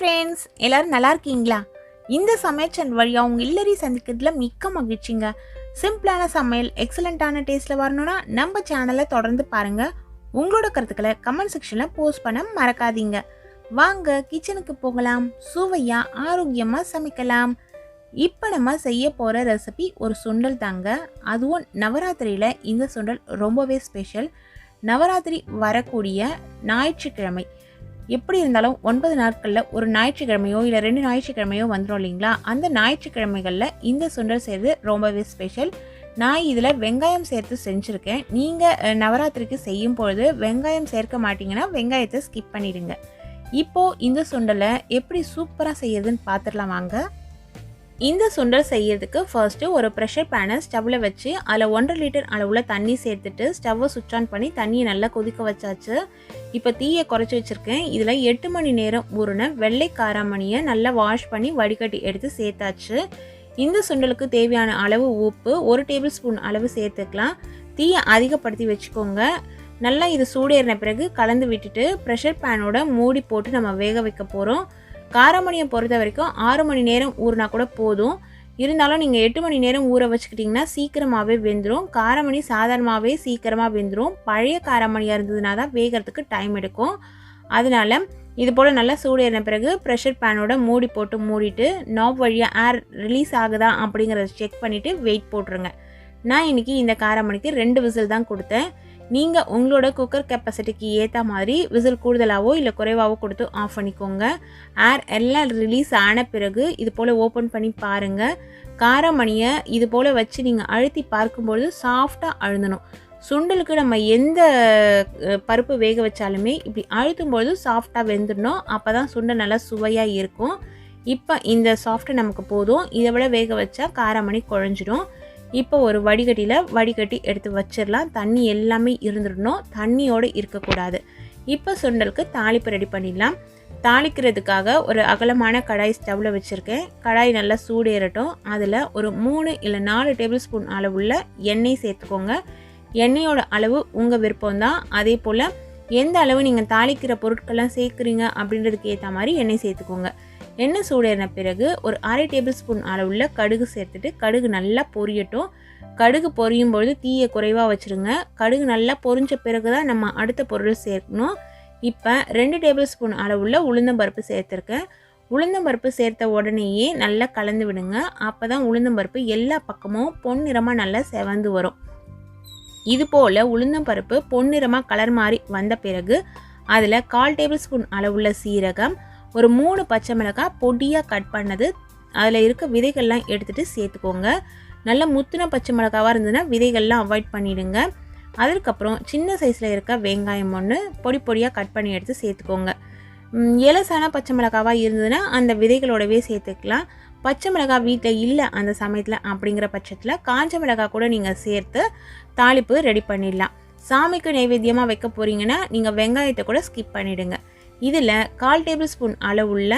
Friends எல்லோரும் நல்லா இருக்கீங்களா? இந்த சமையல் சேனல் வழியாக அவங்க இல்லறி சந்திக்கிறதுல மிக்க மகிழ்ச்சிங்க. சிம்பிளான சமையல் எக்ஸலண்ட்டான டேஸ்ட்டில் வரணும்னா நம்ம சேனலை தொடர்ந்து பாருங்கள் உங்களோட கருத்துக்களை கமெண்ட் செக்ஷனில் போஸ்ட் பண்ண மறக்காதீங்க. வாங்க கிச்சனுக்கு போகலாம். சுவையாக ஆரோக்கியமாக சமைக்கலாம். இப்போ நம்ம செய்ய போகிற ரெசிபி ஒரு சுண்டல் தாங்க. அதுவும் நவராத்திரியில் இந்த சுண்டல் ரொம்பவே ஸ்பெஷல் நவராத்திரி வரக்கூடிய ஞாயிற்றுக்கிழமை. எப்படி இருந்தாலும் ஒன்பது நாட்களில் ஒரு ஞாயிற்றுக்கிழமையோ இல்லை ரெண்டு ஞாயிற்றுக்கிழமையோ வந்துடும் இல்லைங்களா? அந்த ஞாயிற்றுக்கிழமைகளில் இந்த சுண்டல் செய்கிறது ரொம்பவே ஸ்பெஷல் நான் இதில் வெங்காயம் சேர்த்து செஞ்சுருக்கேன். நீங்கள் நவராத்திரிக்கு செய்யும் பொழுது வெங்காயம் சேர்க்க மாட்டிங்கன்னா வெங்காயத்தை ஸ்கிப் பண்ணிடுங்க. இப்போது இந்த சுண்டலை எப்படி சூப்பராக செய்யறதுன்னு பார்த்துடலாம் வாங்க. இந்த சுண்டல் செய்யறதுக்கு ஃபர்ஸ்ட்டு ஒரு ப்ரெஷர் பேனை ஸ்டவ்வில் வச்சு அதில் ஒன்றரை லிட்டர் அளவில் தண்ணி சேர்த்துட்டு ஸ்டவ்வை சுவிட்ச் ஆன் பண்ணி தண்ணியை நல்லா கொதிக்க வச்சாச்சு. இப்போ தீயை குறைச்சி வச்சுருக்கேன். இதில் எட்டு மணி நேரம் ஊறின வெள்ளை காராமணியை நல்லா வாஷ் பண்ணி வடிகட்டி எடுத்து சேர்த்தாச்சு. இந்த சுண்டலுக்கு தேவையான அளவு உப்பு ஒரு டேபிள் ஸ்பூன் அளவு சேர்த்துக்கலாம். தீயை அதிகப்படுத்தி வச்சுக்கோங்க. நல்லா இது சூடேறின பிறகு கலந்து விட்டுட்டு ப்ரெஷர் பேனோட மூடி போட்டு நம்ம வேக வைக்க போகிறோம் காரமணியை பொறுத்த வரைக்கும் ஆறு மணி நேரம் ஊறினா கூட போதும். இருந்தாலும் நீங்கள் எட்டு மணி நேரம் ஊற வச்சுக்கிட்டிங்கன்னா சீக்கிரமாகவே வெந்துடும் காரமணி சாதாரணமாகவே சீக்கிரமாக வெந்துடும் பழைய காரமணியாக இருந்ததுனா தான் வேகிறதுக்கு டைம் எடுக்கும். அதனால இது போல் நல்லா சூடேறின பிறகு ப்ரெஷர் பேனோட மூடி போட்டு மூடிட்டு நாப் வழியாக ஏர் ரிலீஸ் ஆகுதா அப்படிங்கிறத செக் பண்ணிவிட்டு வெயிட் போட்டுருங்க. நான் இன்றைக்கி இந்த காரமணிக்கு ரெண்டு விசில் தான் கொடுத்தேன். நீங்கள் உங்களோட குக்கர் கெப்பாசிட்டிக்கு ஏற்ற மாதிரி விசில் கூடுதலாகவோ இல்லை குறைவாகவோ கொடுத்து ஆஃப் பண்ணிக்கோங்க. ஏர் எல்லாம் ரிலீஸ் ஆன பிறகு இது போல் ஓப்பன் பண்ணி பாருங்கள் காரமணியை இது போல் வச்சு நீங்கள் அழுத்தி பார்க்கும்பொழுது சாஃப்டாக அழுந்தணும். சுண்டலுக்கு நம்ம எந்த பருப்பு வேக வச்சாலுமே இப்படி அழுத்தும் பொழுது சாஃப்டாக வெந்துடணும். அப்போ தான் சுண்டல் நல்லா சுவையாக இருக்கும். இப்போ இந்த சாஃப்ட்டு நமக்கு போதும். இதை விட வேக வச்சா காரமணி குழஞ்சிடும் இப்போ ஒரு வடிகட்டியில் வடிகட்டி எடுத்து வச்சிடலாம் தண்ணி எல்லாமே இருந்துடணும். தண்ணியோடு இருக்கக்கூடாது. இப்போ சுண்டலுக்கு தாளிப்பு ரெடி பண்ணிடலாம். தாளிக்கிறதுக்காக ஒரு அகலமான கடாய் ஸ்டவ்வில் வச்சுருக்கேன். கடாய் நல்லா சூடேறட்டும். அதில் ஒரு மூணு இல்லை நாலு டேபிள் ஸ்பூன் அளவுள்ள எண்ணெய் சேர்த்துக்கோங்க. எண்ணெயோட அளவு உங்கள் விருப்பம் தான் அதே போல் எந்த அளவு நீங்கள் தாளிக்கிற பொருட்கள்லாம் சேர்க்குறீங்க அப்படின்றதுக்கு ஏற்ற மாதிரி எண்ணெய் சேர்த்துக்கோங்க. எண்ணெய் சூடேறின பிறகு ஒரு அரை டேபிள் ஸ்பூன் அளவுள்ள கடுகு சேர்த்துட்டு கடுகு நல்லா பொரியட்டும். கடுகு பொரியும் பொழுது தீயை குறைவாக வச்சுருங்க. கடுகு நல்லா பொரிஞ்ச பிறகு தான் நம்ம அடுத்த பொருள் சேர்க்கணும். இப்போ ரெண்டு டேபிள் ஸ்பூன் அளவுள்ள உளுந்தம்பருப்பு சேர்த்துருக்கேன். உளுந்தம்பருப்பு சேர்த்த உடனேயே நல்லா கலந்து விடுங்க. அப்போ தான் உளுந்தம்பருப்பு எல்லா பக்கமும் பொன்னிறமாக நல்லா செவந்து வரும். இது போல் உளுந்தம்பருப்பு பொன்னிறமாக கலர் மாறி வந்த பிறகு அதில் கால் டேபிள் ஸ்பூன் அளவுள்ள சீரகம் ஒரு மூணு பச்சை மிளகாய் பொடியாக கட் பண்ணது. அதில் இருக்க விதைகள்லாம் எடுத்துகிட்டு சேர்த்துக்கோங்க. நல்ல முத்தின பச்சை மிளகாவாக இருந்ததுன்னா விதைகள்லாம் அவாய்ட் பண்ணிவிடுங்க அதுக்கப்புறம் சின்ன சைஸில் இருக்க வெங்காயம் ஒன்று பொடி பொடியாக கட் பண்ணி எடுத்து சேர்த்துக்கோங்க. இலசான பச்சை மிளகாவாக இருந்ததுன்னா அந்த விதைகளோடவே சேர்த்துக்கலாம். பச்சை மிளகாய் வீட்டில் இல்லை அந்த சமயத்தில் அப்படிங்கிற பட்சத்தில் காஞ்ச மிளகாய் கூட நீங்கள் சேர்த்து தாளிப்பு ரெடி பண்ணிடலாம். சாமிக்கு நைவேத்தியமாக வைக்க போகிறீங்கன்னா நீங்கள் வெங்காயத்தை கூட ஸ்கிப் பண்ணிடுங்க. இதில் கால் டேபிள் ஸ்பூன் அளவுள்ள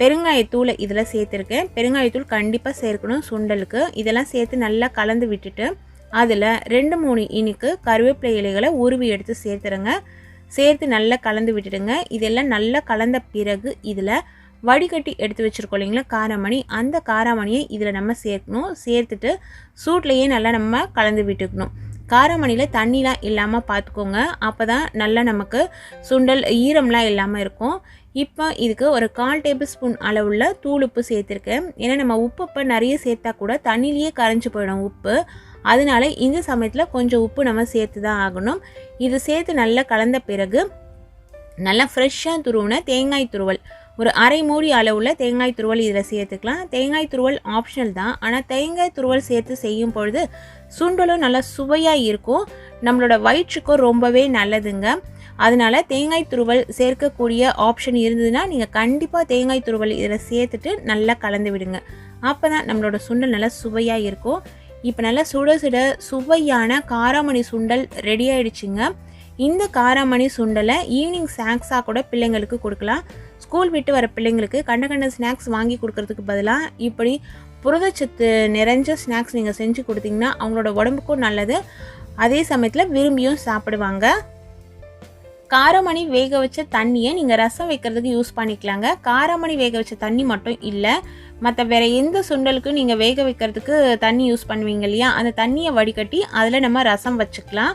பெருங்காயத்தூளை இதில் சேர்த்துருக்கேன். பெருங்காயத்தூள் கண்டிப்பாக சேர்க்கணும் சுண்டலுக்கு. இதெல்லாம் சேர்த்து நல்லா கலந்து விட்டுட்டு அதில் ரெண்டு மூணு இனிக்கு கருவேப்பிலை இலைகளை உருவி எடுத்து சேர்த்துருங்க. சேர்த்து நல்லா கலந்து விட்டுடுங்க. இதெல்லாம் நல்லா கலந்த பிறகு இதில் வடிகட்டி எடுத்து வச்சுருக்கோம் இல்லைங்களா காராமணி. அந்த காராமணியை இதில் நம்ம சேர்க்கணும். சேர்த்துட்டு சூட்லேயே நல்லா நம்ம கலந்து விட்டுக்கணும். காரமணியில் தண்ணிலாம் இல்லாமல் பார்த்துக்கோங்க அப்போ தான் நல்லா நமக்கு சுண்டல் ஈரம்லாம் இல்லாமல் இருக்கும். இப்போ இதுக்கு ஒரு கால் டேபிள் ஸ்பூன் அளவுள்ள தூள் உப்பு சேர்த்துருக்கேன். ஏன்னா நம்ம உப்புப்போ நிறைய சேர்த்தா கூட தண்ணியிலேயே கரைஞ்சி போயிடும் உப்பு. அதனால இந்த சமயத்தில் கொஞ்சம் உப்பு நம்ம சேர்த்து தான் ஆகணும். இது சேர்த்து நல்லா கலந்த பிறகு நல்லா ஃப்ரெஷ்ஷாக துருவின தேங்காய் துருவல். ஒரு அரை மூடி அளவுள்ள தேங்காய் துருவல் இதில் சேர்த்துக்கலாம். தேங்காய் துருவல் ஆப்ஷனல் தான். ஆனால் தேங்காய் துருவல் சேர்த்து செய்யும் பொழுது சுண்டலும் நல்லா சுவையாக இருக்கும். நம்மளோட வயிற்றுக்கும் ரொம்பவே நல்லதுங்க. அதனால் தேங்காய் துருவல் சேர்க்கக்கூடிய ஆப்ஷன் இருந்ததுன்னா நீங்கள் கண்டிப்பாக தேங்காய் துருவல் இதில் சேர்த்துட்டு நல்லா கலந்து விடுங்க. அப்போ தான் நம்மளோட சுண்டல் நல்லா சுவையாக இருக்கும். இப்போ நல்லா சுட சுட சுவையான காராமணி சுண்டல் ரெடி ஆயிடுச்சுங்க. இந்த காராமணி சுண்டலை ஈவினிங் ஸ்நாக்ஸாக கூட பிள்ளைங்களுக்கு கொடுக்கலாம். ஸ்கூல் விட்டு வர பிள்ளைங்களுக்கு கண்ட கண்ட ஸ்நாக்ஸ் வாங்கி கொடுக்கறதுக்கு பதிலாக இப்படி புரதச்சத்து நிறைஞ்ச ஸ்நாக்ஸ் நீங்கள் செஞ்சு கொடுத்தீங்கன்னா அவங்களோட உடம்புக்கும் நல்லது. அதே சமயத்தில் விரும்பியும் சாப்பிடுவாங்க. காரமணி வேக வச்ச தண்ணியை நீங்கள் ரசம் வைக்கிறதுக்கு யூஸ் பண்ணிக்கலாங்க. காரமணி வேக வச்ச தண்ணி மட்டும் இல்லை மற்ற வேற எந்த சுண்டலுக்கும் நீங்கள் வேக வைக்கிறதுக்கு தண்ணி யூஸ் பண்ணுவீங்க இல்லையா? அந்த தண்ணியை வடிகட்டி அதில் நம்ம ரசம் வச்சுக்கலாம்.